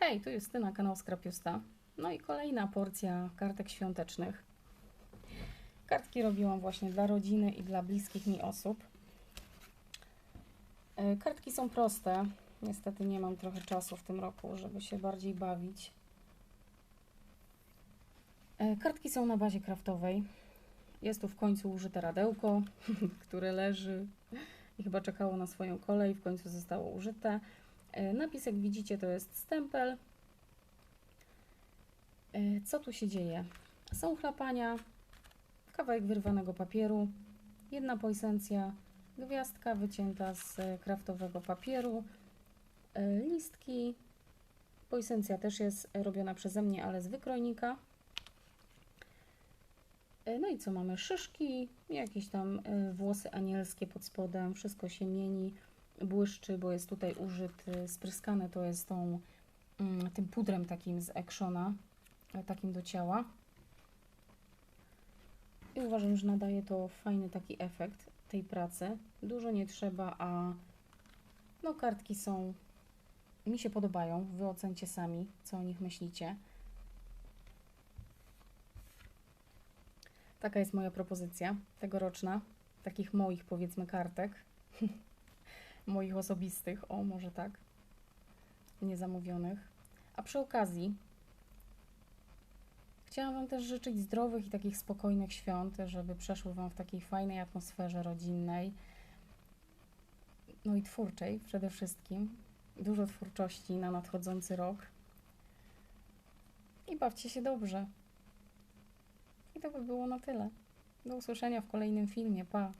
Hej, tu Justyna, kanał Skrapiusta. No i kolejna porcja kartek świątecznych. Kartki robiłam właśnie dla rodziny i dla bliskich mi osób. E, Kartki są proste. Niestety nie mam trochę czasu w tym roku, żeby się bardziej bawić. E, Kartki są na bazie kraftowej. Jest tu w końcu użyte radełko, które leży i chyba czekało na swoją kolej. W końcu zostało użyte. E, Napis, jak widzicie, to jest stempel. E, Co tu się dzieje? Są chlapania, kawałek wyrwanego papieru, jedna poesencja, gwiazdka wycięta z e, kraftowego papieru, listki. Poesencja też jest robiona przeze mnie, ale z wykrojnika. No i co mamy? Szyszki, jakieś tam włosy anielskie pod spodem, wszystko się mieni, błyszczy, bo jest tutaj użyty, spryskane to jest tą, mm, tym pudrem takim z Actiona, e, takim do ciała. I uważam, że nadaje to fajny taki efekt tej pracy. Dużo nie trzeba, a no kartki są, mi się podobają. Wy ocencie sami, co o nich myślicie. Taka jest moja propozycja tegoroczna, takich moich powiedzmy kartek, moich osobistych, o może tak, niezamówionych. A przy okazji chciałam Wam też życzyć zdrowych i takich spokojnych świąt, żeby przeszły Wam w takiej fajnej atmosferze rodzinnej, no i twórczej przede wszystkim. Dużo twórczości na nadchodzący rok. I bawcie się dobrze. I to by było na tyle. Do usłyszenia w kolejnym filmie. Pa!